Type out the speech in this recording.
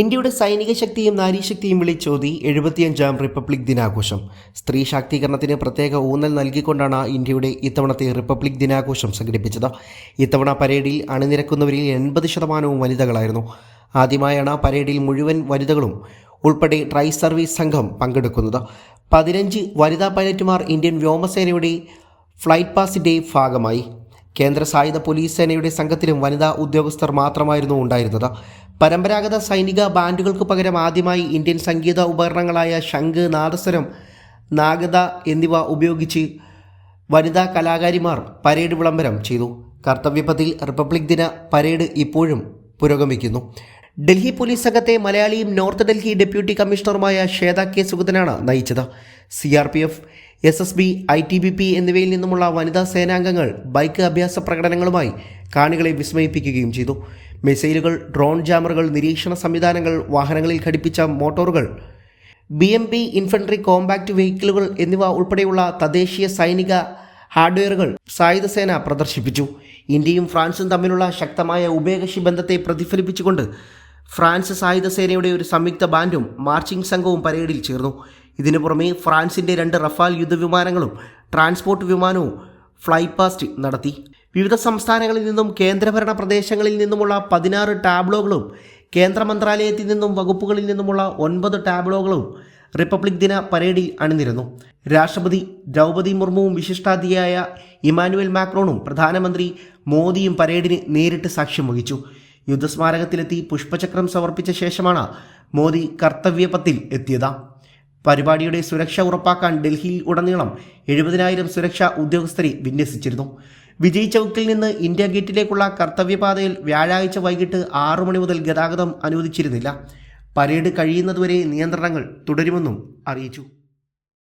ഇന്ത്യയുടെ സൈനിക ശക്തിയും നാരീശക്തിയും വിളിച്ചോതി എഴുപത്തിയഞ്ചാം റിപ്പബ്ലിക് ദിനാഘോഷം. സ്ത്രീ ശാക്തീകരണത്തിന് പ്രത്യേക ഊന്നൽ നൽകിക്കൊണ്ടാണ് ഇന്ത്യയുടെ ഇത്തവണത്തെ റിപ്പബ്ലിക് ദിനാഘോഷം സംഘടിപ്പിച്ചത്. ഇത്തവണ പരേഡിൽ അണിനിരക്കുന്നവരിൽ എൺപത് ശതമാനവും വനിതകളായിരുന്നു. ആദ്യമായാണ് പരേഡിൽ മുഴുവൻ വനിതകളും ഉൾപ്പെടെ ട്രൈ സർവീസ് സംഘം പങ്കെടുക്കുന്നത്. പതിനഞ്ച് വനിതാ പൈലറ്റുമാർ ഇന്ത്യൻ വ്യോമസേനയുടെ ഫ്ലൈറ്റ് പാസിന്റെ ഭാഗമായി. കേന്ദ്ര സായുധ പോലീസ് സേനയുടെ സംഘത്തിലും വനിതാ ഉദ്യോഗസ്ഥർ മാത്രമായിരുന്നു ഉണ്ടായിരുന്നത്. പരമ്പരാഗത സൈനിക ബാൻഡുകൾക്ക് പകരം ആദ്യമായി ഇന്ത്യൻ സംഗീത ഉപകരണങ്ങളായ ശംഖ് നാദസ്വരം നാഗത എന്നിവ ഉപയോഗിച്ച് വനിതാ കലാകാരിമാർ പരേഡ് വിളംബരം ചെയ്തു. കർത്തവ്യപഥിൽ റിപ്പബ്ലിക് ദിന പരേഡ് ഇപ്പോഴും പുരോഗമിക്കുന്നു. ഡൽഹി പോലീസ് സംഘത്തെ മലയാളിയും നോർത്ത് ഡൽഹി ഡെപ്യൂട്ടി കമ്മീഷണറുമായ ശ്വേത കെ സുഗതനാണ് നയിച്ചത്. C R P F S S B I T B P എന്നിവയിൽ നിന്നുമുള്ള വനിതാ സേനാംഗങ്ങൾ ബൈക്ക് അഭ്യാസ പ്രകടനങ്ങളുമായി കാണികളെ വിസ്മയിപ്പിക്കുകയും ചെയ്തു. മിസൈലുകൾ ഡ്രോൺ ജാമറുകൾ നിരീക്ഷണ സംവിധാനങ്ങൾ വാഹനങ്ങളിൽ ഘടിപ്പിച്ച മോട്ടോറുകൾ B M P infantry compact വെഹിക്കിളുകൾ എന്നിവ ഉൾപ്പെടെയുള്ള തദ്ദേശീയ സൈനിക ഹാർഡ്വെയറുകൾ സായുധസേന പ്രദർശിപ്പിച്ചു. ഇന്ത്യയും ഫ്രാൻസും തമ്മിലുള്ള ശക്തമായ ഉഭയകക്ഷി ബന്ധത്തെ പ്രതിഫലിപ്പിച്ചുകൊണ്ട് ഫ്രാൻസ് സായുധ സേനയുടെ ഒരു സംയുക്ത ബാൻഡും മാർച്ചിംഗ് സംഘവും പരേഡിൽ ചേർന്നു. ഇതിനു പുറമെ ഫ്രാൻസിന്റെ രണ്ട് റഫാൽ യുദ്ധവിമാനങ്ങളും ട്രാൻസ്പോർട്ട് വിമാനവും ഫ്ലൈപാസ്റ്റ് നടത്തി. വിവിധ സംസ്ഥാനങ്ങളിൽ നിന്നും കേന്ദ്രഭരണ പ്രദേശങ്ങളിൽ നിന്നുമുള്ള പതിനാറ് ടാബ്ലോകളും കേന്ദ്ര മന്ത്രാലയത്തിൽ നിന്നും വകുപ്പുകളിൽ നിന്നുമുള്ള ഒൻപത് ടാബ്ലോകളും റിപ്പബ്ലിക് ദിന പരേഡിൽ അണിനിരുന്നു. രാഷ്ട്രപതി ദ്രൗപദി മുർമുവും വിശിഷ്ടാതിഥിയായ ഇമാനുവൽ മാക്രോണും പ്രധാനമന്ത്രി മോദിയും പരേഡിന് നേരിട്ട് സാക്ഷ്യം വഹിച്ചു. യുദ്ധസ്മാരകത്തിലെത്തി പുഷ്പചക്രം സമർപ്പിച്ച ശേഷമാണ് മോദി കർത്തവ്യപത്തിൽ എത്തിയത്. പരിപാടിയുടെ സുരക്ഷ ഉറപ്പാക്കാൻ ഡൽഹിയിൽ ഉടനീളം എഴുപതിനായിരം സുരക്ഷാ ഉദ്യോഗസ്ഥരെ വിന്യസിച്ചിരുന്നു. വിജയ് ചൌക്കിൽ നിന്ന് ഇന്ത്യ ഗേറ്റിലേക്കുള്ള കർത്തവ്യപാതയിൽ വ്യാഴാഴ്ച വൈകിട്ട് ആറു മണി മുതൽ ഗതാഗതം അനുവദിച്ചിരുന്നില്ല. പരേഡ് കഴിയുന്നതുവരെ നിയന്ത്രണങ്ങൾ തുടരുമെന്നും അറിയിച്ചു.